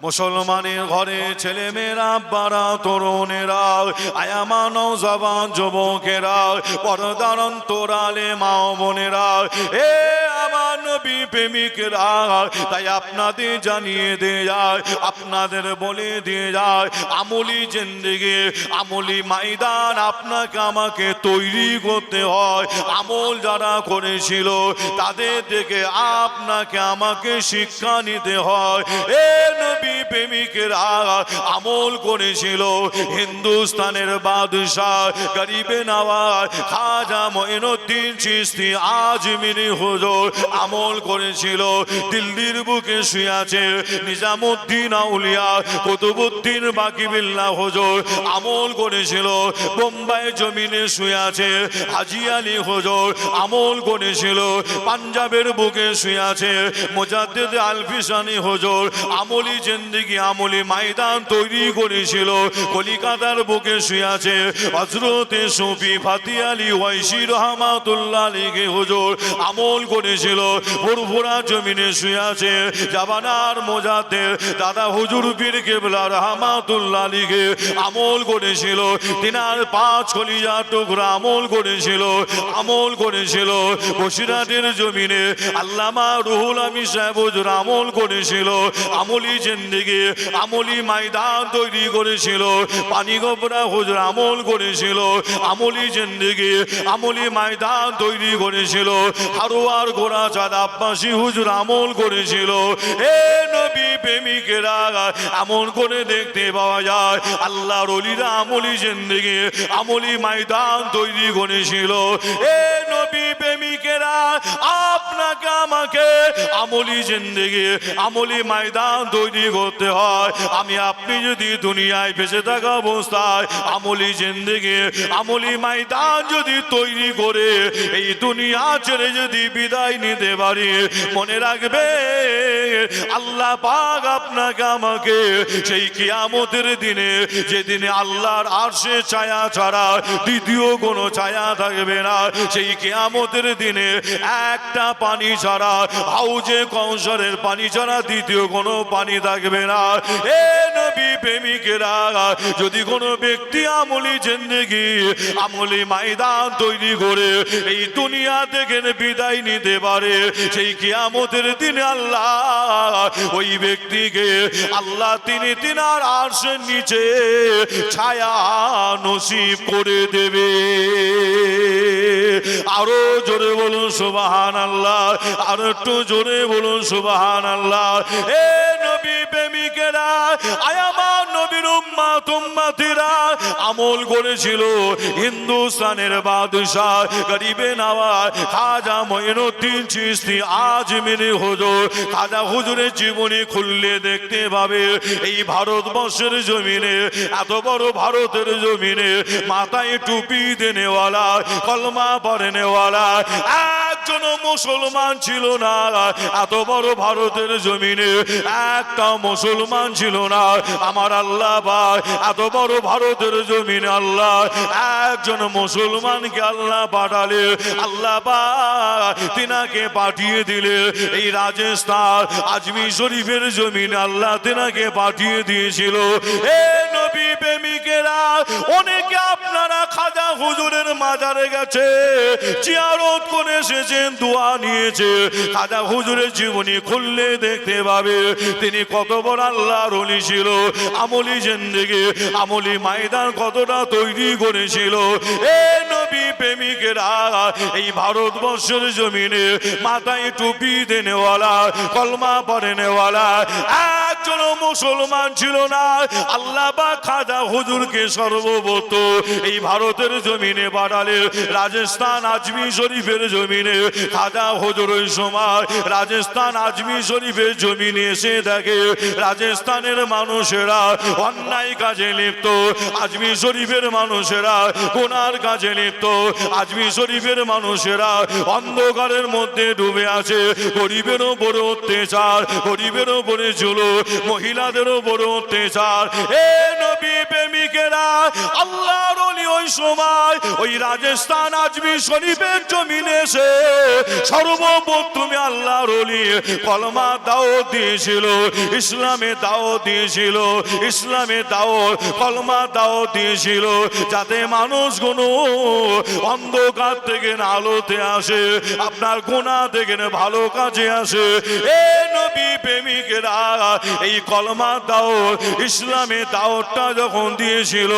মুসলমানের ঘরে ছেলে মেয়েরা বারা তরুণেরা আয়ামা জবান যুবকেরা পরদারন্তরালে মা বোনেরা এ নবী প্রেমিকরা তাই আপনাদের জানিয়ে দিয়ে যায়, আপনাদের বলে দিয়ে যায়, আমলি জিন্দিগি, আমলি ময়দান আপনাকে আমাকে তৈরি করতে হয়। আমল যারা করেছিল, তাদের থেকে আপনাকে আমাকে শিক্ষা নিতে হয়। এ নবী প্রেমিকেরা আমল করেছিল হিন্দুস্তানের বাদশাহ গরিবে নওয়াজ খাজা মঈনুদ্দিন চিস্তি আজমিরি হুজুর। আমল করেছিল। দিল্লির বুকে শুয়ে আছে নিজামুদ্দিন আউলিয়া, কুতুবুদ্দিন বাকিবিল্লাহ হুজুর। আমল করেছিল, বোম্বাই জমিনে শুয়ে আছে হাজি আলী হুজুর। আমল করেছিল, পাঞ্জাবের বুকে শুয়ে আছে মোজাদ্দেদ আলফিসানি হুজুর। আমলি জিন্দিগি, আমলি ময়দান তৈরি করেছিল, কলিকাতার বুকে শুয়ে আছে হজরতে সুফি ফাতি আলী ওয়াইসি রহমাতুল্লাহ আলীকে হুজুর। আমল করেছিল ফুরফুরা জমিনে শুয়ে আছে। জাবানার মোজাতে দাদা হুজুর পীর কেবলা রহমাতুল্লাহ আলীকে আমল করেছিল। তিনার পাঁচ কলিজা টুকরা আমল করেছিল। আমল করেছিল। বসিরাটের জমিনে আল্লামা রুহুল আমি সাহেব আমল করেছিল। আমলি জিন্দিগি, আমলি ময়দান তৈরি করেছিল। পানি গোবরা হুজুর আমল করেছিল। আমলি জিন্দিগি, আমলি ময়দান তৈরি করেছিল। হারুয়ার গোড়া চাঁদ আব্বাসী হুজুর আমল করেছিল। এ নবী প্রেমিকেরা আমল করে দেখতে পাওয়া যায়, আল্লাহর অলিরা আমলি জিন্দিগি, আমলি ময়দান তৈরি করেছিল। এ নবী প্রেমিকেরা আপনাকে আমাকে আমলি জিন্দিগি, আমলি ময়দান তৈরি করতে হয়। আমি আপনি যদি দুনিয়ায় বেঁচে থাকা অবস্থায় আমলি জিন্দিগি, আমলি ময়দান যদি তৈরি করে, এই দুনিয়া ছেড়ে যদি বিদায় নিতে পারি, মনে রাখবে, আল্লাহ পাক আপনাকে আমাকে সেই কিয়ামতের দিনে, যেদিনে আল্লাহর আরশে ছায়া ছাড়া দ্বিতীয় কোনো ছায়া থাকবে না, সেই কিয়ামতের দিনে একটা পানি ছাড়া হাউজে কৌশলের পানি ছাড়া দ্বিতীয় কোনো পানি থাকবে না। এ নবী প্রেমিকেরা, যদি কোনো ব্যক্তি আমলি জিন্দেগি, আমলি ময়দান তৈরি করে এই দুনিয়া থেকে বিদায় নিতে পারে, সেই কিয়ামতের দিনে আল্লাহ ওই ব্যক্তিকে, আল্লাহ তিনি তিনার আর্শের নিচে ছায়া নসিব করে দেবে। আরও জোরে বলুন সুবাহান আল্লাহ আরও একটু জোরে বলুন সুবাহান আল্লাহ এ নবী প্রেমিকেরা আয়ামান নবীর উম্মা তুম্মাতিরা আমল করেছিল হিন্দুস্তানের বাদশাহ, গরিবে নওয়াজ খাজা মঈনুদ্দিন চিস্তি আজমিরি হুজুর, খাজা হুজুরের জীবনী খুললে দেখতে পাবে এই ভারতবর্ষের জমিনে, এত বড় ভারতের জমিনে মাথায় টুপি দেনেওয়ালা, কলমা পরেনেওয়ালা একজন মুসলমান ছিল না। এত বড় ভারতের জমিনে একটা মুসলমান ছিল না। আমার আল্লাহ ভাই, এত বড় ভারতের জমিনে আল্লাহ, একজন মুসলমানকে আল্লাহ পাঠালে। আল্লাহ তিনাকে পাঠিয়ে দিলে। এই রাজস্থান, আজমি শরীফের জমিনে আল্লাহ তিনাকে পাঠিয়ে দিয়েছিল। এ অনেকে আপনারা খাজা হুজুরের মাজারে গেছে করে এসেছেন, দোয়া নিয়েছে। খাজা হুজুরের জীবনী খুললে দেখতে পাবে, তিনি কত বড় আল্লাহর অলি ছিল, আমলি জিন্দেগি, আমলি ময়দান কতটা তৈরি করেছিল। এ নবী প্রেমিকেরা, এই ভারতবর্ষের জমিনে মাথায় টুপি দেনেওয়ালা, কলমা পরেনেওয়ালা একজন মুসলমান ছিল না। আল্লাহ বা খাজা হুজুরকে সর্ববত এই ভারতের জমিনে বাড়ালে রাজস্থান আজমি শরীফের জমিনে খাজা হুজুর ওই সময় রাজস্থান আজমি শরীফের জমিনে এসে দেখে, রাজস্থানের মানুষেরা অন্যায় কাজে লিপ্ত। আজমি শরীফের মানুষেরা কোনার কাজে লিপ্ত। আজমি শরীফের মানুষেরা অন্ধকারের মধ্যে ডুবে আছে। গরিবের ওপরে অত্যাচার, গরিবের ওপরে চুলো মহিলাদের ওপরে অত্যাচার। এ নবী প্রেমিকেরা, আল্লাহর অলি ওই সময় ওই রাজস্থান আজমি শরীফের জমিনে এসে সর্বপ্রথমে আল্লাহর অলি কলমা দাও দিয়েছিল, ইসলামে দাও দিয়েছিল, ইসলামে দাও কলমা দাও দিয়েছিল, যাতে মানুষগুলো অন্ধকার থেকে আলোতে আসে, আপনার গোনা থেকে ভালো কাজে আসে। এ নবী প্রেমিকেরা এই কলমা দাও, ইসলামে দাওয়াতটা যখন দিয়েছিল,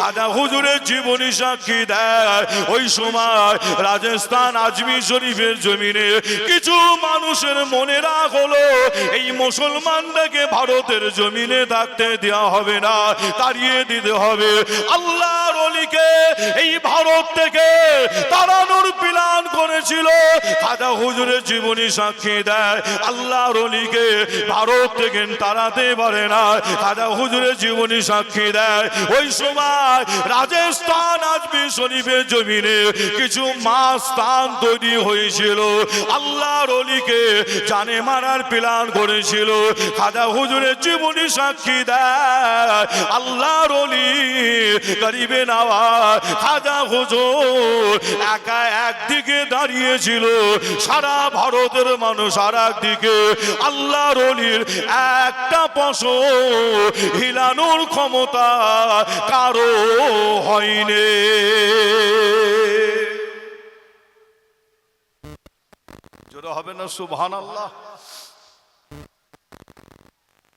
দাদা হুজুরের জীবনী সাক্ষী দেয়। ওই সময় রাজস্থান আজমির শরীফের জমিনে কিছু মানুষের মনে রাখ হলো, এই মুসলমানটাকে ভারতের জমিনে থাকতে দেওয়া হবে না, তাড়িয়ে দিতে হবে। আল্লাহর অলিকে এই ভারত থেকে তাড়ানোর করেছিল খাজা হুজুরের জীবনী সাক্ষী দেয়। আল্লাহর অলিকে ভারত থেকে তাড়াতে পারে না। খাজা হুজুরের জীবনী সাক্ষী দেয়। ওই সময় রাজস্থান আজমি শরীফের জমিনে কিছু মাস স্থান তৈরি হয়েছিল। আল্লাহ রলিকে জানে মারার প্ল্যান করেছিল। খাজা হুজুরের জীবনী সাক্ষী দেয়। আল্লাহ রলি গরিবে নাওয়া খাজা হুজুর একা একদিকে দাঁড়িয়েছিল। সারা ভারতের মানুষ আর একদিকে আল্লাহ রলির একটা পশ হিলানোর ক্ষমতা কারও হয়নি। জোরে হবে না সুবহান আল্লাহ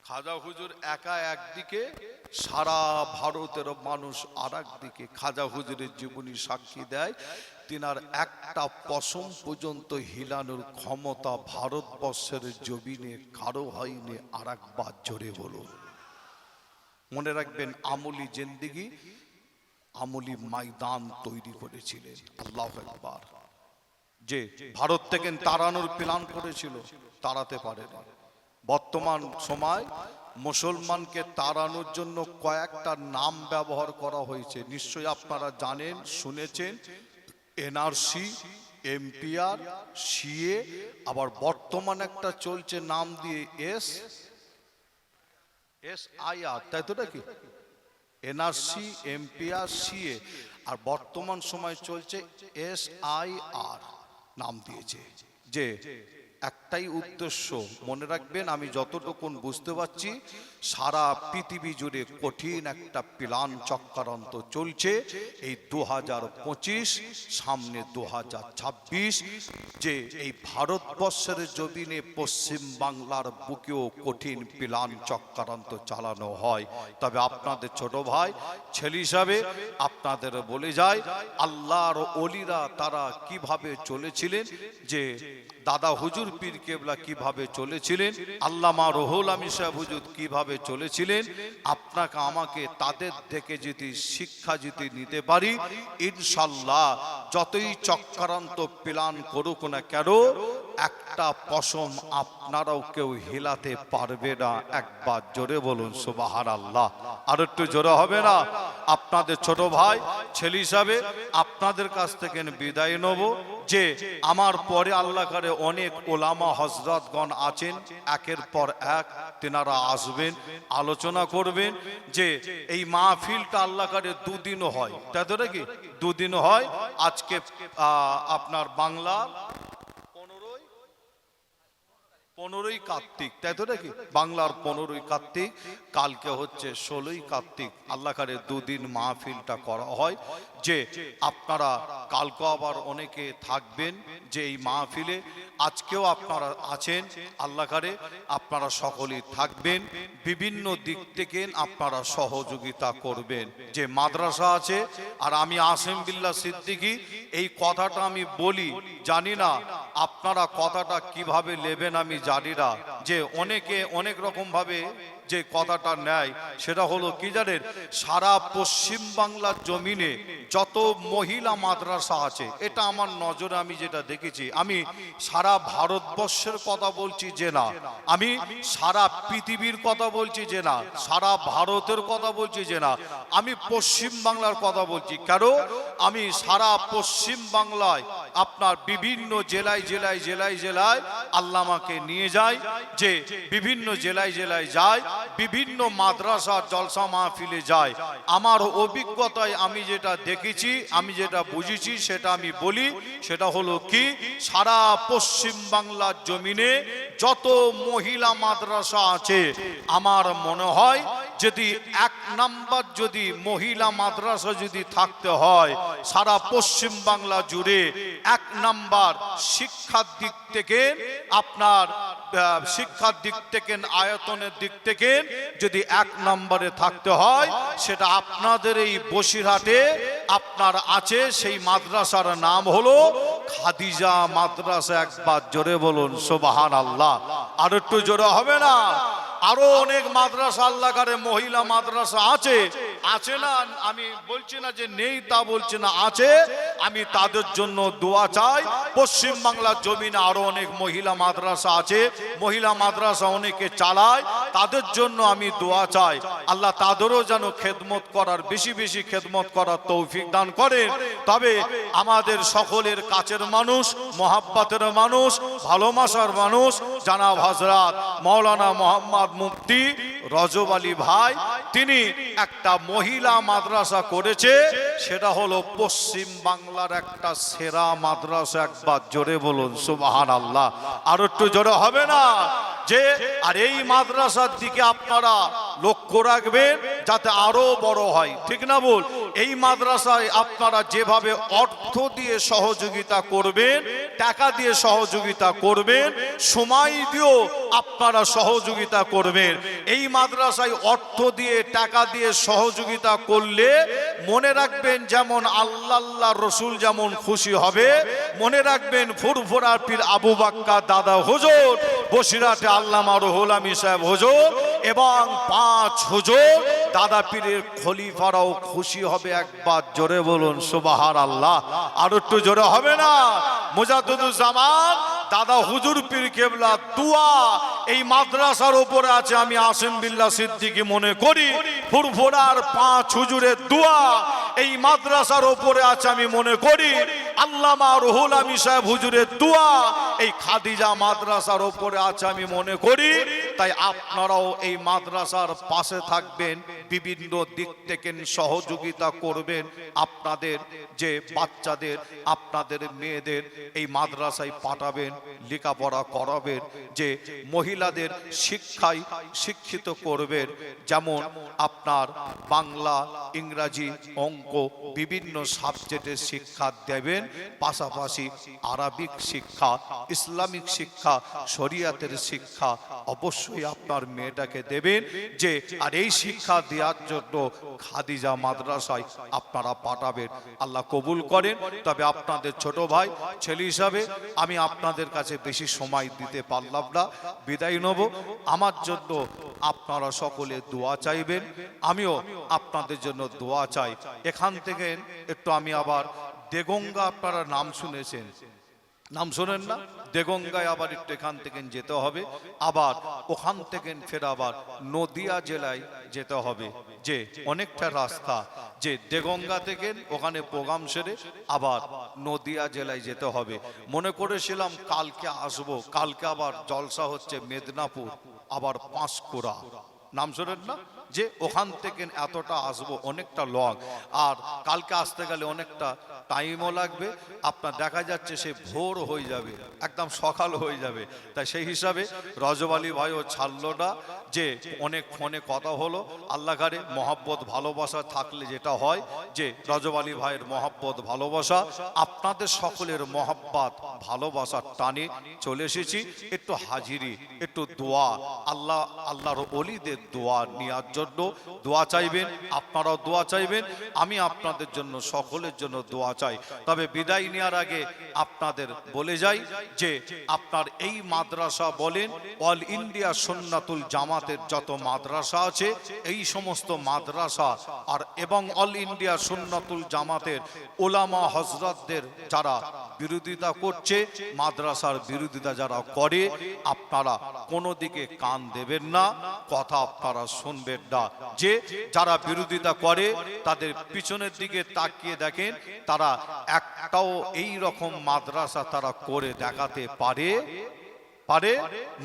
খাজা হুজুর একা একদিকে, সারা ভারতের মানুষ আর একদিকে খাজা হুজুরের জীবনী সাক্ষী দেয়। তিনার একটা পশম পর্যন্ত হিলানোর ক্ষমতা ভারতবর্ষের জমিনে, কারও হয়নি আর একবার জোরে বলুন। মনে রাখবেন, আমলি জেন্দিগি, আমলি ময়দান তৈরি করেছিলেন। আল্লাহ একবার যে ভারত থেকে তাড়ানোর প্ল্যান করেছিল, তাড়াতে পারেনি। বর্তমান সময় মুসলমানকে তাড়ানোর জন্য কয়েকটা নাম ব্যবহার করা হয়েছে। নিশ্চয়ই আপনারা জানেন, শুনেছেন, এনআরসি এমপিআর সিএ, আবার বর্তমান একটা চলছে নাম দিয়ে এস এস আই আর তাই তো নাকি? এনআরসি এমপিআর সিএ, আর বর্তমান সময় চলছে এস আই আর নাম দিয়েছে। যে একটাই উদ্দেশ্য। মনে রাখবেন, আমি যতটুকুন বুঝতে পারছি, সারা পৃথিবী জুড়ে কঠিন একটা প্লান চক্রান্ত চলছে। এই দু হাজার পঁচিশ, সামনে দু হাজার ছাব্বিশ, যে এই ভারতবর্ষের জমিনে পশ্চিম বাংলার বুকেও কঠিন প্লান চক্রান্ত চালানো হয়। তবে আপনাদের ছোট ভাই, ছেলে হিসাবে আপনাদের বলে যায় আল্লাহর অলিরা তারা কীভাবে চলেছিলেন যে দাদা হুজুর পীর কেবলা কীভাবে চলেছিলেন? আল্লামা রহুল আমি হুজুর কীভাবে চলেছিলেন? আপনাকে, আমাকে, তাদের থেকে যদি শিক্ষা যদি নিতে পারি, ইনশাল্লাহ যতই চক্রান্ত প্লান করুক না কেন, একটা পশম আপনারাও কেউ হিলাতে পারবে না। একবার জোরে বলুন সুবাহার আল্লাহ আর একটু জোরে হবে না? আপনাদের ছোট ভাই, ছেলে হিসাবে আপনাদের কাছ থেকে বিদায় নেব। যে আমার পরে আল্লাহ করে অনেক ওলামা হজরতগণ আছেন, একের পর এক তেনারা আসবেন, আলোচনা করবেন যে এই মাহফিলটা আল্লাহ করে দুদিনও হয়। তাই তো নাকি? দুদিন হয়। আজকে আপনার বাংলা পনেরোই পনেরোই কার্তিক। তাই তো নাকি? বাংলার পনেরোই কার্তিক, কালকে হচ্ছে ষোলোই কার্তিক। আল্লাহকারে দুদিন মাহফিলটা করা হয়। যে আপনারা কালকে আবার অনেকে থাকবেন যে এই মাহফিলে, আজকেও আপনারা আছেন আল্লাহ কারে আপনারা সকলেই থাকবেন, বিভিন্ন দিক থেকে আপনারা সহযোগিতা করবেন। যে মাদ্রাসা আছে, আর আমি আসেম বিল্লা সিদ্দিকি, এই কথাটা আমি বলি, জানি না আপনারা কথাটা কীভাবে নেবেন আমি জানি না। যে অনেকে অনেক রকম ভাবে যে কথাটা নেয়, সেটা হলো কি জানেন? সারা পশ্চিম বাংলার জমিনে যত মহিলা মাদ্রাসা আছে, এটা আমার নজরে আমি যেটা দেখেছি, আমি সারা ভারতবর্ষের কথা বলছি যে না। আমি সারা পৃথিবীর কথা বলছি যে না। সারা ভারতের কথা বলছি যে না। আমি পশ্চিম বাংলার কথা বলছি। কেন? আমি সারা পশ্চিম বাংলায় আপনার বিভিন্ন জেলায় জেলায় জেলায় জেলায় আল্লামাকে নিয়ে যায়, যে বিভিন্ন জেলায় জেলায় যায়, বিভিন্ন মাদ্রাসা জলসা মাহফিলে যায়। আমার অভিজ্ঞতায় আমি যেটা দেখেছি, আমি যেটা বুঝেছি, সেটা আমি বলি, সেটা হলো কি, সারা পশ্চিম বাংলার জমিনে যত মহিলা মাদ্রাসা আছে, আমার মনে হয় যদি এক নাম্বার যদি মহিলা মাদ্রাসা যদি থাকতে হয়, সারা পশ্চিম বাংলা জুড়ে এক নাম্বার শিক্ষার দিক থেকে আপনার শিক্ষার দিক থেকে, আয়তনের দিক থেকে যদি এক নম্বরে থাকতে হয়, সেটা আপনাদের এই বসিরহাটে আপনার আছে, সেই মাদ্রাসার নাম হলো খাদিজা মাদ্রাসা। একবার জোরে বলুন সোবাহান আল্লাহ আর একটু জোরে হবে না? আরও অনেক মাদ্রাসা আল্লাহ মহিলা মাদ্রাসা আছে। আছে না? আমি বলছি না যে নেই তা বলছি না, আছে। আমি তাদের জন্য দোয়া চাই। পশ্চিম বাংলার জমিনে আরও অনেক মহিলা মাদ্রাসা আছে। মহিলা মাদ্রাসা অনেকে চালায়। তাদের জন্য আমি দোয়া চাই। আল্লাহ তাদেরও যেন খেদমত করার, বেশি বেশি খেদমত করার তৌফিক দান করেন। তবে আমাদের সকলের কাছের মানুষ, মহাব্বাতের মানুষ, ভালোবাসার মানুষ, জানাব হজরত মৌলানা মোহাম্মদ মুফতি রজব আলী ভাই, তিনি একটা মহিলা মাদ্রাসা করেছে, সেটা হলো পশ্চিম বাংলার একটা সেরা মাদ্রাসা, একবার জোরে বলুন সুবাহান আল্লাহ আর একটু জোরে হবে না? যে, আর এই মাদ্রাসার দিকে আপনারা লক্ষ্য রাখবেন যাতে আরও বড় হয়। ঠিক না বল এই মাদ্রাসায় আপনারা যেভাবে অর্থ দিয়ে সহযোগিতা করবেন, টাকা দিয়ে সহযোগিতা করবেন, সময় দিয়েও আপনারা সহযোগিতা করবেন। এই মাদ্রাসায় অর্থ দিয়ে, টাকা দিয়ে সহযোগিতা করলে মনে রাখবেন যেমন আল্লাহ আল্লাহ রসুল যেমন খুশি হবে, মনে রাখবেন ফুরফুরা পীর আবু বাক্কা দাদা হুজুর বসিরাটে আল্লামা রুহুল আলী সাহেব হুজুর এবং পাঁচ হুজুর দাদা পীরের খলিফারাও খুশি হবে, একবার জোরে বলুন সুবাহার আল্লাহ আর একটু জোরে হবে না? মুজাদুজ্জামান দাদা হুজুর পীর কেবলা দুয়া, এই মাদ্রাসার উপরে আছে, আমি আসিম বিল্লা সিদ্দিকি মনে করি। ফুরফুরার পাঁচ হুজুরের দুয়া, এই মাদ্রাসার উপরে আছে, আমি মনে করি। আল্লামা রুহুল আমি সাহেব হুজুরের দুয়া, এই খাদিজা মাদ্রাসার উপরে আছে, আমি মনে করি। তাই আপনারাও এই মাদ্রাসার পাশে থাকবেন, বিভিন্ন দিক থেকে সহযোগিতা করবেন আপনাদের, যে বাচ্চাদের, আপনাদের মেয়েদের এই মাদ্রাসায় পাঠাবেন, লেখাপড়া করাবেন, যে মহিলাদের শিক্ষায় শিক্ষিত করবেন। যেমন আপনার বাংলা, ইংরাজি অঙ্ক বিভিন্ন সাবজেক্টের শিক্ষা দেবেন, পাশাপাশি আরবিক শিক্ষা, ইসলামিক শিক্ষা, শরিয়াতের শিক্ষা অবশ্যই আপনার মেয়েটাকে দেবেন যে, আর এই শিক্ষা দেওয়ার জন্য খাদিজা মাদ্রাসায় আপনারা পাঠাবেন। আল্লাহ কবুল করেন। তবে আপনাদের ছোট ভাই, ছেলে হিসাবে আমি আপনাদের কাছে বেশি সময় দিতে পারলাম না। বিদায় নেব। আমার জন্য আপনারা সকলে দোয়া চাইবেন। আমিও আপনাদের জন্য দোয়া চাই। এখান থেকে একটু আমি আবার দেগঙ্গা আপনারা নাম শুনেছেন। নাম শোনেন না। দেগঙ্গায় আবার একটু এখান থেকে যেতে হবে। আবার ওখান থেকে ফের আবার নদিয়া জেলায় যেতে হবে। যে অনেকটা রাস্তা, যে দেগঙ্গা থেকে ওখানে প্রোগ্রাম সেরে আবার নদিয়া জেলায় যেতে হবে। মনে করেছিলাম কালকে আসব, কালকে আবার জলসা হচ্ছে মেদিনীপুর, আবার পাঁশকুড়া। নাম শোনেন না? যে ওখান থেকে এতটা আসব, অনেকটা লং আর কালকে আসতে গেলে অনেকটা টাইমও লাগবে, আপনার দেখা যাচ্ছে সে ভোর হয়ে যাবে, একদম সকাল হয়ে যাবে। তাই সেই হিসাবে রজব আলী ভাইও ছাড়লো না যে অনেক ফোনে কথা হলো আল্লাহকারে মহাব্বত, ভালোবাসা থাকলে যেটা হয় যে রজব আলী ভাইয়ের মহাব্বত, ভালোবাসা, আপনাদের সকলের মহাব্বত, ভালোবাসার টানে চলে এসেছি। একটু হাজিরি, একটু দোয়া, আল্লাহ, আল্লাহর অলিদের দোয়া নেওয়ার জন্য দোয়া চাইবেন, আপনারাও দোয়া চাইবেন, আমি আপনাদের জন্য, সকলের জন্য দোয়া চাই। তবে বিদায় নেওয়ার আগে আপনাদের বলে যাই যে, আপনার এই মাদ্রাসা বলেন, অল ইন্ডিয়া সন্ন্যাতুল জামাতের যত মাদ্রাসা আছে, এই সমস্ত মাদ্রাসা আর এবং অল ইন্ডিয়া সুন্নাতুল জামাতের ওলামা হজরতদের যারা বিরোধিতা করছে, মাদ্রাসার বিরোধিতা যারা করে, আপনারা কোনো দিকে কান দেবেন না, কথা আপনারা শুনবেন না। যে যারা বিরোধিতা করে, তাদের পিছনের দিকে তাকিয়ে দেখেন, তারা একটাও এই রকম মাদ্রাসা তারা করে দেখাতে পারে পারে?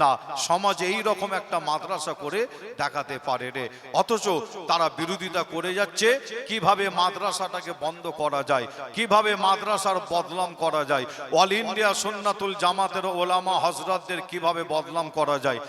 না, সমাজ এই রকম একটা মাদ্রাসা করে দেখাতে পারে রে। অথচ তারা বিরোধিতা করে যাচ্ছে, কীভাবে মাদ্রাসাটাকে বন্ধ করা যায়, কীভাবে মাদ্রাসার বদলাম করা যায় অল ইন্ডিয়া সন্নাতুল জামাতের ওলামা হজরতদের কীভাবে বদলাম করা যায়।